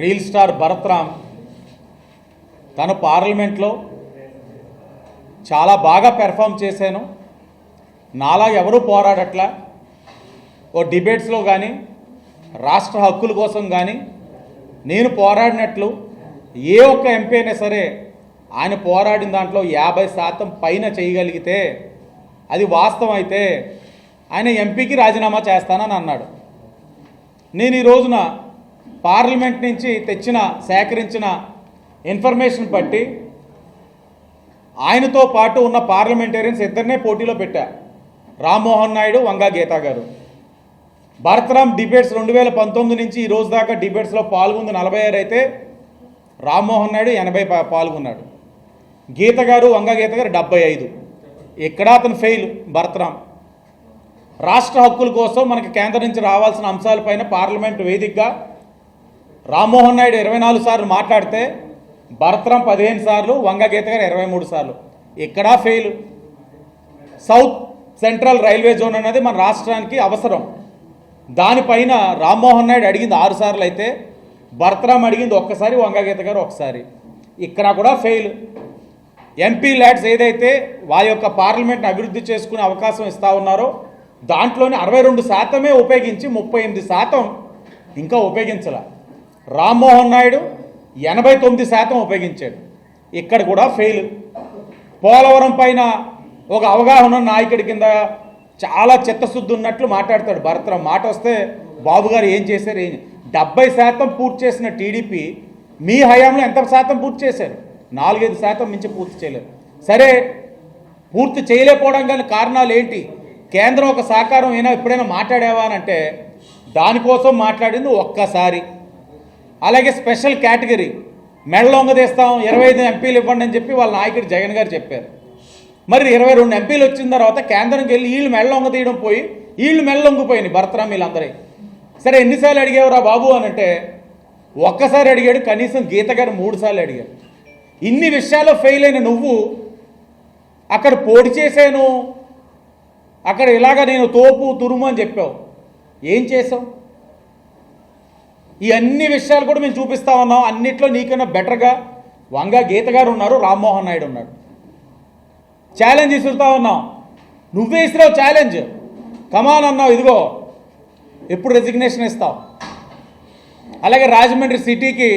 Reel star Bharath Ram తను పార్లమెంట్లో చాలా బాగా పెర్ఫామ్ చేశాను. నాలా ఎవరూ పోరాడట్లా. ఓ డిబేట్స్లో కానీ రాష్ట్ర హక్కుల కోసం కానీ నేను పోరాడినట్లు ఏ ఒక్క ఎంపీ అయినా సరే ఆయన పోరాడిన దాంట్లో యాభై శాతం పైన చేయగలిగితే అది వాస్తవం అయితే ఆయన ఎంపీకి రాజీనామా చేస్తానని అన్నాడు. నేను ఈ రోజున పార్లమెంట్ నుంచి తెచ్చిన సేకరించిన ఇన్ఫర్మేషన్ బట్టి ఆయనతో పాటు ఉన్న పార్లమెంటేరియన్స్ ఇద్దరినే పోటీలో పెట్టా. రామ్మోహన్ నాయుడు వంగా గీతా గారు. భరతరామ్ డిబేట్స్ రెండు వేల పంతొమ్మిది నుంచి ఈ రోజు దాకా డిబేట్స్లో పాల్గొంది నలభై ఆరు అయితే రామ్మోహన్ నాయుడు ఎనభై పాల్గొన్నాడు. గీత గారు వంగ గీత గారు డెబ్బై ఐదు. ఇక్కడ అతను ఫెయిల్ భరతరామ్. రాష్ట్ర హక్కుల కోసం మనకి కేంద్రం నుంచి రావాల్సిన అంశాలపైన పార్లమెంట్ వేదికగా రామ్మోహన్ నాయుడు ఇరవై నాలుగు సార్లు మాట్లాడితే భరతరం పదిహేను సార్లు వంగ గీత గారు ఇరవై మూడు సార్లు. ఇక్కడ fail south central railway zone అనేది మన రాష్ట్రానికి అవసరం. దానిపైన రామ్మోహన్ నాయుడు అడిగింది ఆరు సార్లు అయితే భరతరాం అడిగింది ఒక్కసారి వంగగీత గారు ఒకసారి. ఇక్కడ కూడా ఫెయిల్ ఎంపీ ల్యాడ్స్ ఏదైతే వారి యొక్క పార్లమెంట్ని అభివృద్ధి చేసుకునే అవకాశం ఇస్తా ఉన్నారో దాంట్లోనే అరవై రెండు శాతమే ఉపయోగించి ముప్పై ఎనిమిది శాతం ఇంకా ఉపయోగించాల. రామ్మోహన్ నాయుడు ఎనభై తొమ్మిది శాతం ఉపయోగించాడు. ఇక్కడ కూడా ఫెయిల్ పోలవరం పైన ఒక అవగాహన నాయకుడి కింద చాలా చిత్తశుద్ధి ఉన్నట్లు మాట్లాడతాడు. భరతరావు మాట వస్తే బాబు గారు ఏం చేశారు? ఏం డెబ్బై శాతం పూర్తి చేసిన టీడీపీ మీ హయాంలో ఎంత శాతం పూర్తి చేశారు? నాలుగైదు శాతం మించి పూర్తి చేయలేదు. సరే పూర్తి చేయలేకపోవడం కానీ కారణాలు ఏంటి? కేంద్రం ఒక సహకారం అయినా ఎప్పుడైనా మాట్లాడావా అని అంటే దానికోసం మాట్లాడింది ఒక్కసారి. అలాగే స్పెషల్ కేటగిరీ మెడలొంగ తీస్తాం ఇరవై ఐదు ఎంపీలు ఇవ్వండి అని చెప్పి వాళ్ళ నాయకుడు జగన్ గారు చెప్పారు. మరి ఇరవై రెండు ఎంపీలు వచ్చిన తర్వాత కేంద్రంకి వెళ్ళి వీళ్ళు మెడలొంగ తీయడం పోయి వీళ్ళు మెడలొంగిపోయినాయి భరతరామ్ వీళ్ళందరూ సరే ఎన్నిసార్లు అడిగేవరా బాబు అని అంటే ఒక్కసారి అడిగాడు కనీసం గీత గారు మూడుసార్లు అడిగాడు ఇన్ని విషయాల్లో ఫెయిల్ అయిన నువ్వు అక్కడ పోటీ చేశాను అక్కడ ఇలాగ నేను తోపు తురుము అని చెప్పావు. ఏం చేసావు ఈ అన్ని విషయాలు కూడా మేము చూపిస్తా ఉన్నాం. అన్నిట్లో నీకన్నా బెటర్గా వంగ గీత గారు ఉన్నారు రామ్మోహన్ నాయుడు ఉన్నాడు. ఛాలెంజ్ ఇసురుతా ఉన్నాం. నువ్వే ఇస్తున్నావు ఛాలెంజ్ కమాన్ అన్నావు ఇదిగో. ఎప్పుడు రెసిగ్నేషన్ ఇస్తావు? అలాగే రాజమండ్రి సిటీకి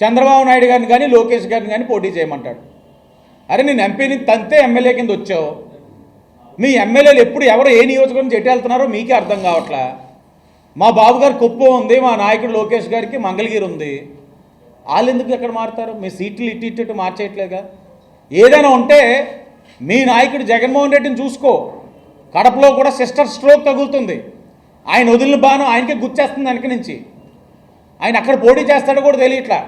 చంద్రబాబు నాయుడు గారిని కానీ లోకేష్ గారిని కానీ పోటీ చేయమంటాడు. అరే నేను ఎంపీని తంతే ఎమ్మెల్యే కింద వచ్చావు. మీ ఎమ్మెల్యేలు ఎప్పుడు ఎవరు ఏ నియోజకవర్గం చెట్టు వెళ్తున్నారో మీకే అర్థం కావట్లే. మా బాబు గారు కుప్పం ఉంది మా నాయకుడు లోకేష్ గారికి మంగళగిరి ఉంది. వాళ్ళు ఎందుకు ఎక్కడ మారుతారు? మీ సీట్లు ఇటు ఇటు ఇటు మార్చేయట్లేగా ఏదైనా ఉంటే మీ నాయకుడు జగన్మోహన్ రెడ్డిని చూసుకో. కడపలో కూడా సిస్టర్ స్ట్రోక్ తగులుతుంది. ఆయన వదిలిన బాణం ఆయనకే గుచ్చేస్తుంది వెనక నుంచి. ఆయన అక్కడ పోటీ చేస్తాడో కూడా తెలియట్లా.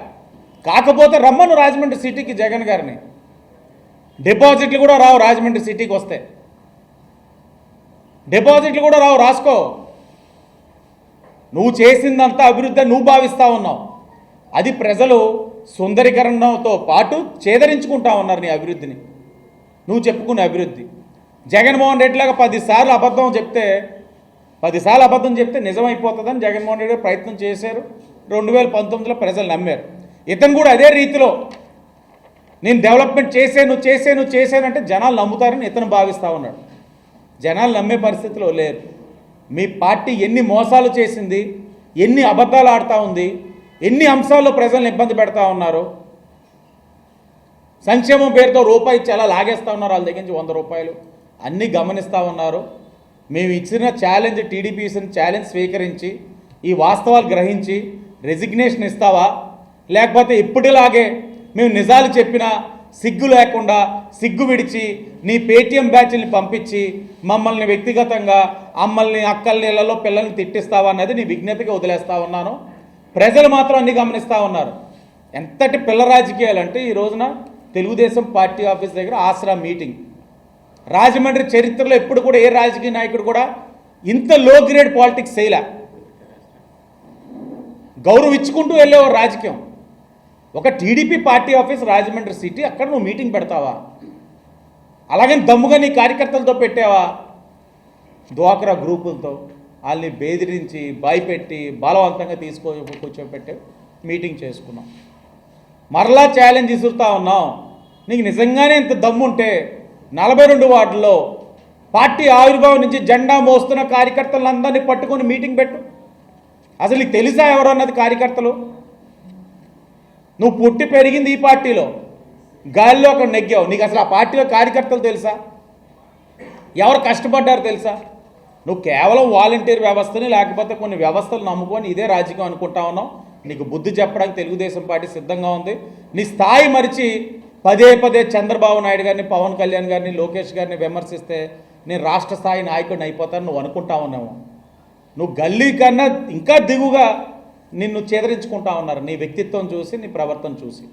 కాకపోతే రమ్మను రాజమండ్రి సిటీకి జగన్ గారిని. డిపాజిట్లు కూడా రావు రాజమండ్రి సిటీకి వస్తే. డిపాజిట్లు కూడా రావు రాసుకో. నువ్వు చేసిందంతా అభివృద్ధి నువ్వు భావిస్తూ ఉన్నావు. అది ప్రజలు సుందరీకరణతో పాటు చేదరించుకుంటా ఉన్నారు నీ అభివృద్ధిని. నువ్వు చెప్పుకునే అభివృద్ధి. జగన్మోహన్ రెడ్డిలాగా పదిసార్లు అబద్ధం చెప్తే పదిసార్లు అబద్ధం చెప్తే నిజమైపోతుందని జగన్మోహన్ రెడ్డి గారు ప్రయత్నం చేశారు. రెండు వేల పంతొమ్మిదిలో ప్రజలు నమ్మారు. ఇతను కూడా అదే రీతిలో నేను డెవలప్మెంట్ చేశాను చేశాను చేశానంటే జనాలు నమ్ముతారని ఇతను భావిస్తూ ఉన్నాడు. జనాలు నమ్మే పరిస్థితిలో లేరు. మీ పార్టీ ఎన్ని మోసాలు చేసింది ఎన్ని అబద్ధాలు ఆడుతూ ఉంది ఎన్ని అంశాల్లో ప్రజలను ఇబ్బంది పెడతా ఉన్నారు సంక్షేమం పేరుతో రూపాయి చాలా లాగేస్తూ ఉన్నారు వాళ్ళ దగ్గర నుంచి వంద రూపాయలు. అన్నీ గమనిస్తూ ఉన్నారు. మేము ఇచ్చిన ఛాలెంజ్ టీడీపీ ఇచ్చిన ఛాలెంజ్ స్వీకరించి ఈ వాస్తవాలు గ్రహించి రెసిగ్నేషన్ ఇస్తావా? లేకపోతే ఇప్పటిలాగే మేము నిజాలు చెప్పినా సిగ్గు లేకుండా సిగ్గు విడిచి నీ పేటీఎం బ్యాచ్ని పంపించి మమ్మల్ని వ్యక్తిగతంగా అమ్మల్ని అక్కల్ని ఇళ్ళలో పిల్లల్ని తిట్టిస్తావా అన్నది నీ విజ్ఞతగా వదిలేస్తా ఉన్నాను. ప్రజలు మాత్రం అన్ని గమనిస్తూ ఉన్నారు. ఎంతటి పిల్ల రాజకీయాలు అంటే ఈ రోజున తెలుగుదేశం పార్టీ ఆఫీస్ దగ్గర ఆసరా మీటింగ్. రాజమండ్రి చరిత్రలో ఎప్పుడు కూడా ఏ రాజకీయ నాయకుడు కూడా ఇంత లో గ్రేడ్ పాలిటిక్స్ చేయలే. గౌరవించుకుంటూ వెళ్ళేవారు రాజకీయం. ఒక TDP party office Rajahmundry city అక్కడ నువ్వు మీటింగ్ పెడతావా? అలాగని దమ్ముగా నీ కార్యకర్తలతో పెట్టావా? డ్వాక్రా గ్రూపులతో వాళ్ళని బెదిరించి భయపెట్టి బలవంతంగా తీసుకో కూర్చోబెట్టి మీటింగ్ చేసుకున్నాం. మరలా ఛాలెంజ్ ఇసురుతా ఉన్నాం. నీకు నిజంగానే ఇంత దమ్ముంటే నలభై రెండు వార్డుల్లో పార్టీ ఆవిర్భావం నుంచి జెండా మోస్తున్న కార్యకర్తలందరినీ పట్టుకొని మీటింగ్ పెట్టు. అసలు నీకు తెలుసా ఎవరు అన్నది కార్యకర్తలు? నువ్వు పుట్టి పెరిగింది ఈ పార్టీలో. గాలిలో అక్కడ నెగ్గావు. నీకు అసలు ఆ పార్టీలో కార్యకర్తలు తెలుసా? ఎవరు కష్టపడ్డారు తెలుసా? నువ్వు కేవలం వాలంటీర్ వ్యవస్థని లేకపోతే కొన్ని వ్యవస్థలు నమ్ముకొని ఇదే రాజకీయం అనుకుంటా ఉన్నావు. నీకు బుద్ధి చెప్పడానికి తెలుగుదేశం పార్టీ సిద్ధంగా ఉంది. నీ స్థాయి మరిచి పదే పదే చంద్రబాబు నాయుడు గారిని పవన్ కళ్యాణ్ గారిని లోకేష్ గారిని విమర్శిస్తే నేను రాష్ట్ర స్థాయి నాయకుడిని అయిపోతాను నువ్వు అనుకుంటా ఉన్నావు. నువ్వు గల్లీ కన్నా ఇంకా దిగుగా నిన్ను చేదరించుకుంటా ఉన్నారు. నీ వ్యక్తిత్వం చూసి నీ ప్రవర్తన చూసి.